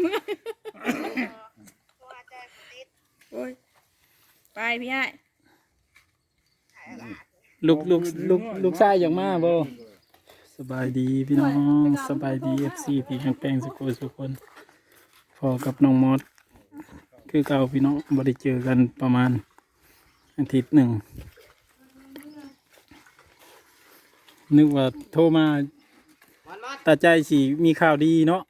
เมื่อตัวใจติดโอ้ยไปพี่ไอ้ายถ่ายอะไรลูกลูกลูกลูกชายอย่างมาบ่สบายดีพี่น้องสบายดี FC ที่แข็งแปลงสุโขสุคนพอกับน้องมอสคือเก่าพี่น้องบ่ได้เจอกันประมาณอาทิตย์หนึ่งนึกว่าโทรมามันมัดตาใจสิมีข่าวดีเนาะ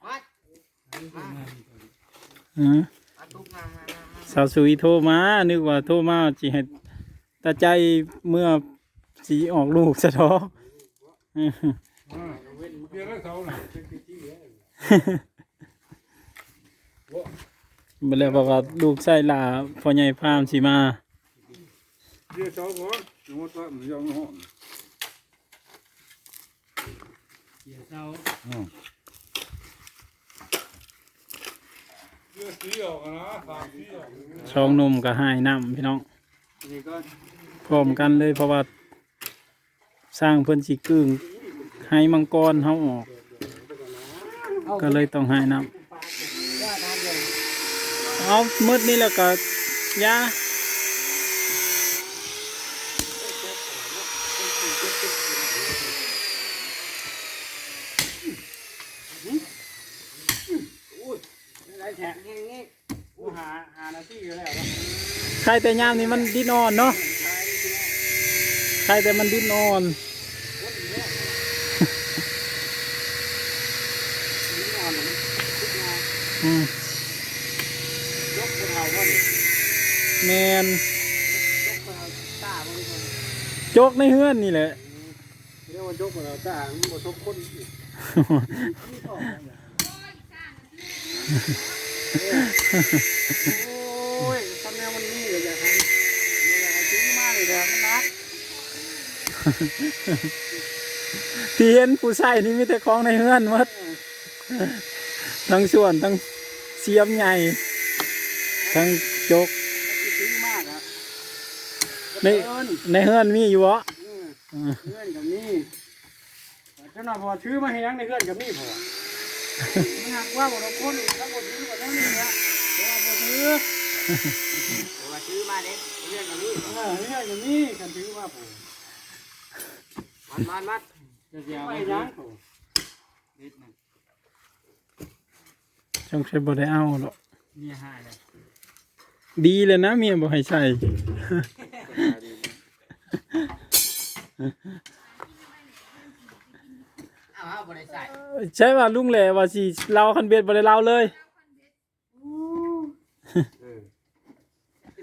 สาวสุยโทรมา นึกว่าโทรมาสิให้ตาใจเมื่อสีออกลูกซะเนาะเดี๋ยวแล้วเขาน่ะบ่แล้วบอกว่าลูกชายหลาพ่อใหญ่พามสิมาเดี๋ยว ช่องห้องเดี๋ยวสีออกนะสามสีออกช่องนมก็หายน้ำพี่น้อง นี่ก็พร้อมกันเลยเพราะว่า สร้างเพิ่นสิกึ่งให้มังกรเฮาออก ก็เลยต้องหายน้ำเอามืดนี่แล้วก็ยาได้แฉกนี่นี่กูหาหาหน้าที่อยู่แล้ว ใครแต่ยามนี่มันดิ้นอ่อนเนาะใครแต่มันดิ้นอ่อนอืมแมนโจกในเฮือนนี่แหละเรียกว่ายกคนเอาตามันบ่ทบคนอีกโอ้ยทำแนวมันนี่เลยอยากให้อยากให้ซื้อมาเลยเด้อมันนัก ที่เห็นผู้ใส่นี่มีแต่ของในเฮือนหมดทั้งส่วนทั้งเสียมใหญ่ ทั้งโจกซื้อมากอะในในเฮือนมีอยู่วะเพื่อนกับนี่ถ้าหน่อยพอชื่อมาให้ยังในเพื่อนกับนี่พอมันหักว่าบ่ต้องคนทั้งหมดชื่อกับทั้งนี้เนี่ยเดี๋ยวพอชื่อว่าชื่อมาเด็กเพื่อนกับนี่เออเพื่อนกับนี่กันชื่อว่าผม มันมันมันจะเสียไปยังผมนิดนึงจงใช้บ่ได้เอาหรอกนี่หายเลยดีเลยนะเมียบอกให้ใส่อ้าวบริษัทใช่ว่าลุงแหล่ว่าสิเล่าคันเบ็ดบ่ได้เล่าเลย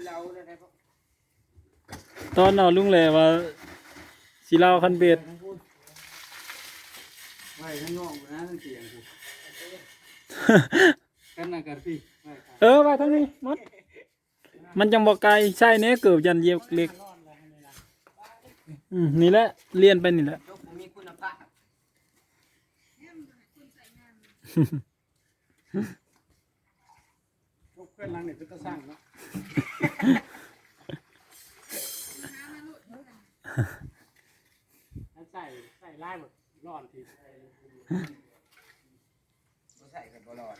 เราได้ไหมตอนเอาลุงแหล่ว่า สิเล่าคันเบ็ดไม่ทั้งงอกนะทั้งเสียงกูกันนะกันพี่ไม่ครับเออไปทางนี้มดมันจังบ่ไกลใช่เนี้ยเกือบยันเหยียบเล็กอืมนี่แหละเลียนไปนี่แหละยกมีคุณภาพยกเพื่อนรังเนี่ยจะสร้างเนาะใส่ใส่ไล่หมดร้อนทีใส่กันบอลอน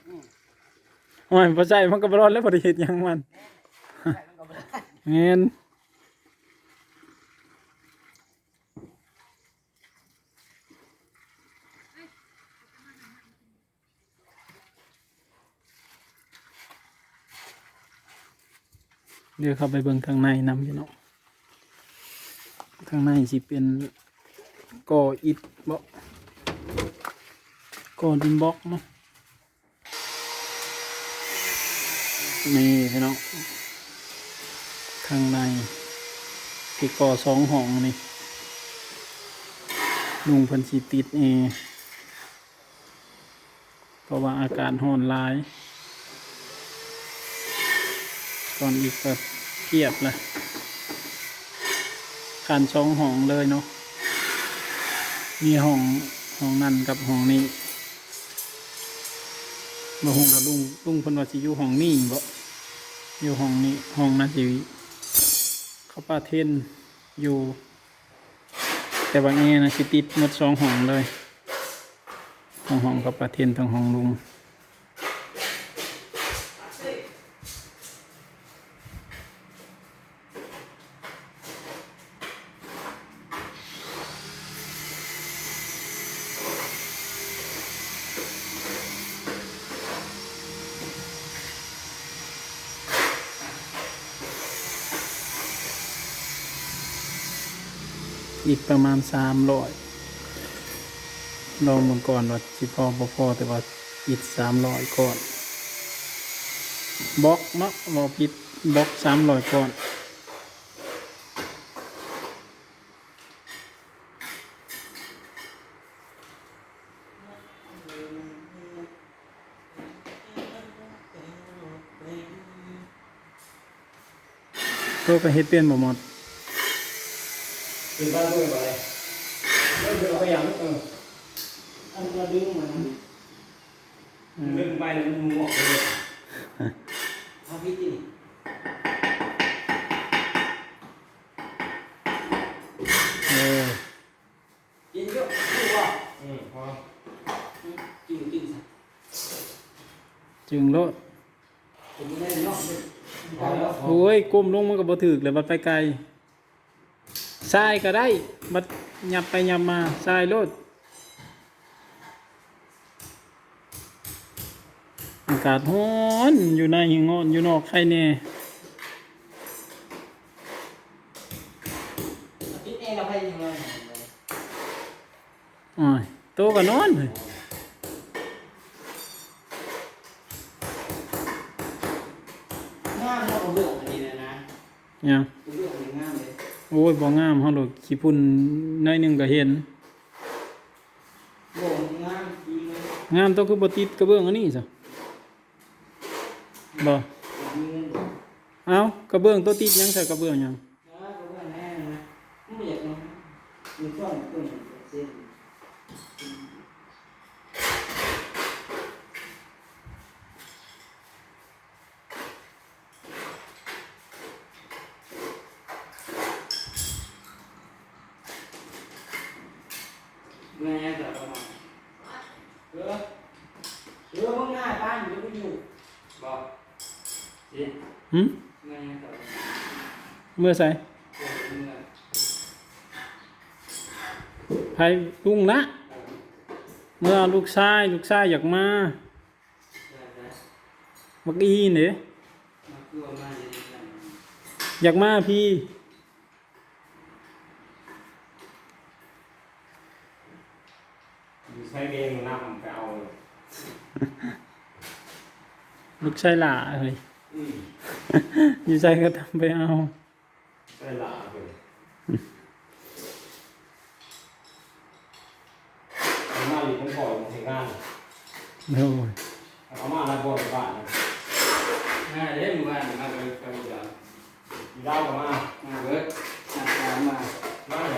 โอ้ยพอใช่มันก็บ่รอดแล้วบ่ได้เฮ็ดหยังมันใส่มันก็บอลอนเดี๋ยวเข้าไปเบิ่งข้างในนำพี่น้องข้างในสิเป็นก่ออิฐบ่ก่อดินบล็อกเนาะ นี่พี่น้องข้างในที่ก่อสองห้องนี่ลุงพันสีติดเอร์เพราะว่าอากาศร้อนลายก่อนอีกก็เครียดเลยการสองห้องเลยเนาะมีห้องห้องนั่นกับห้องนี้ มาห้องกับลุงลุงเพันว่าสิอยู่ห้องนี้บ่อยู่ห้องนี้ห้องนั้นสิเขาป้าเทนอยู่ แต่ว่างแอนะสิติดหมดสองห้องเลยห้องห้องกับป้าเทนทั้งห้องลุง อีกประมาณสามร้อยลองมันก่อนว่าสิพอบ่พอแต่ว่าอีกสามร้อยก่อนบล็อกเนาะบอปิดบล็อกสามร้อยก่อนตัวก็เฮ็ดเปลี่ยนบ่หมด เป็นบ้านด้วยบ่เลยเริ่มเอาไปอย่างเอออันจะดึงมันดึงไปแล้วมันหมวกเลยเอาพี่จีเออกินเยอะรู้ว่าอืมพอกินกินจึงโลดกินไม่ได้เนาะพอแล้วโอ้ยก้มลงมันก็บ่ถึกเลยบัดไปไกล ทรายก็ได้บัดยับไปยับมาทรายโลดอากาศร้อนอยู่ในหิงอนอยู่นอกใครแน่กินเองเราไปยังไงอ้ายโตก็นอนเลยงามเราเลือกอันนี้เลยนะยัง โอ้ยบ่งามเฮาดอกขี้พุ่นหน้อยหนึงก็เห็นโบ่งงามดีเลยงามต้องคือบ่ติดกระเบื้องอันนี้ซะบ่มีเงินนะเอ้ากระเบื้องตัวติดหยังใส่กระเบื้องหยังก็ว่าแน่นะไม่อยากนะมีช่องต้นเส้น แม่แต่ประมาณเออเออมึงง่ายป้านอยู่ไม่อยู่บอกสิ หึแม่แต่ประมาณเมื่อใส่ไผลุงละเมื่อลูกชายลูกชายอยากมาได้ได้บักอีเด้มาคือว่ามาจะได้กันอยากมาพี่ใช้เองนำไปเอา ลูกชายหล่าเฮ้ยอืมอยู่ใจก็ทำไปเอา ใช่ละเลยเอามาหลีกมันปล่อยมันถึงงานโอ้ยเอามาแล้วบ่อยบ้านนะง่ายเลยมึงว่ามึงมาเลยไปหมดแล้วอีดาวก็มามาเบิดหนักการมามาไหน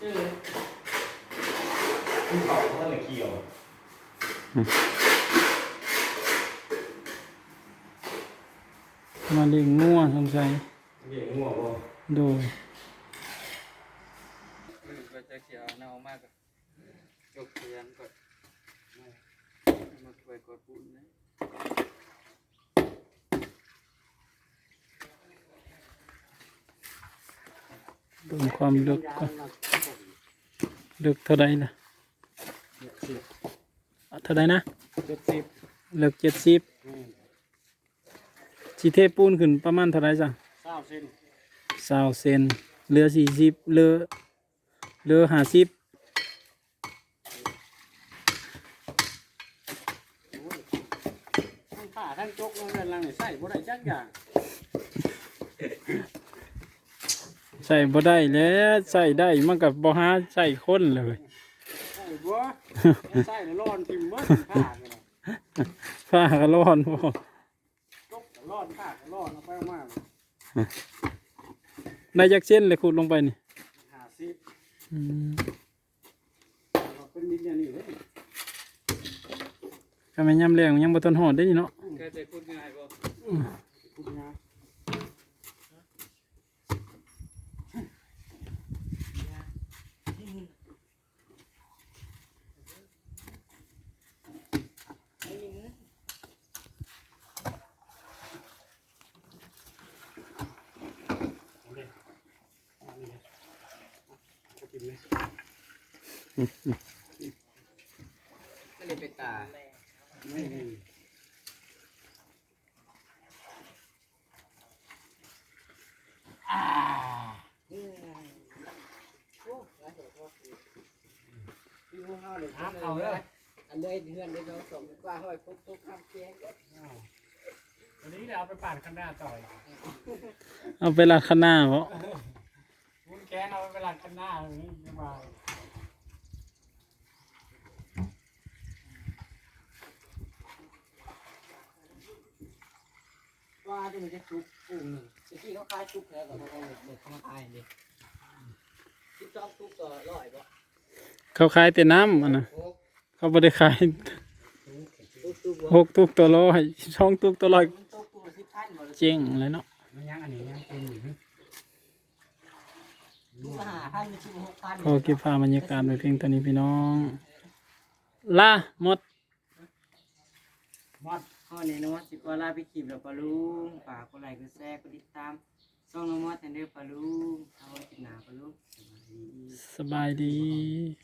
เออขึ้นเขาเขาท่านเกี่ยว มาเลี้ยงงัวสงสัยเกี่ยวงัวบ่โดยก็จะเขียวเน่ามากยกเทียนก่อนมาไปกดปุ่นนะเบิ่งความลึกก่อนลึกเท่าใดล่ะเท่าใดนะเจ็ดสิบลึกเจ็ดสิบ ชีเทปูนขึ้นประมาณเท่าใดจ้ะเก้าเซนสาวเซนเหลือสี่สิบเหลือเหลือห้าสิบทั้งผ้าทั้งจกนั่นนั่นนั่นใส่บ่ได้จักอย่างใส่บ่ได้แล้วใส่ได้มันกับบ่หาใส่คนเลย ใส่บ่ ใส่แล้วร้อนทิ่มเบิดผ้าเนี่ยฟ้าก็ร้อนบ่จกก็ร้ อนผ้าก็ร้อนเอาไปเอามาได้จักเส้นเลยขุดลงไปนี่ห้าสิบอืมเราเป็นดินอย่างนี้เลยก็แม่นยามแรงยังบ่ทันฮอดได้นี่เนาะเคยไปพูดง่ายบ่ ก็เลยเป็นตาไม่มีเขาเลยอันเลยเดือนเด้เราส่งกว่าห้อยปุ๊บปุ๊บข้ามเคียงวันนี้เราเอาไปปั่นข้างหน้าต่อยเอาไปลัดข้างหน้าเหรอะคุณแกเอาไปลัดข้างหน้าอย่างนี้สบาย ว่าที่มันจะชุบปุ่มหนึ่งตะกี้เขาคายชุบแล้วกับเขาเอาเด็กเขามาคายเลยชุบชอบชุบต่อร้อยบ่เขาขายแต่น้ำอันนะโอ้เขาบ่ได้ขายชุบชุบหกตุกตัวร้อยช่องตุกตัวร้อยมันตกตัวสิบพันบ่เจ๊งเลยเนาะมันยังอันนี้ยังเป็นอยู่ลูกห้าพันมันชิบหกพันขอเก็บภาพบรรยากาศไว้เพียงเท่านี้พี่น้องลาหมด มอด ข้อนี้น้องมอสสิบว่าลาไปขีบเราปลาลุงฝากกดไลค์กดแชร์กดติดตามช่องน้องมอสแทนเดอร์ปลาลุงเอาไว้ติดหนาปลาลุงสบายดี สบายดี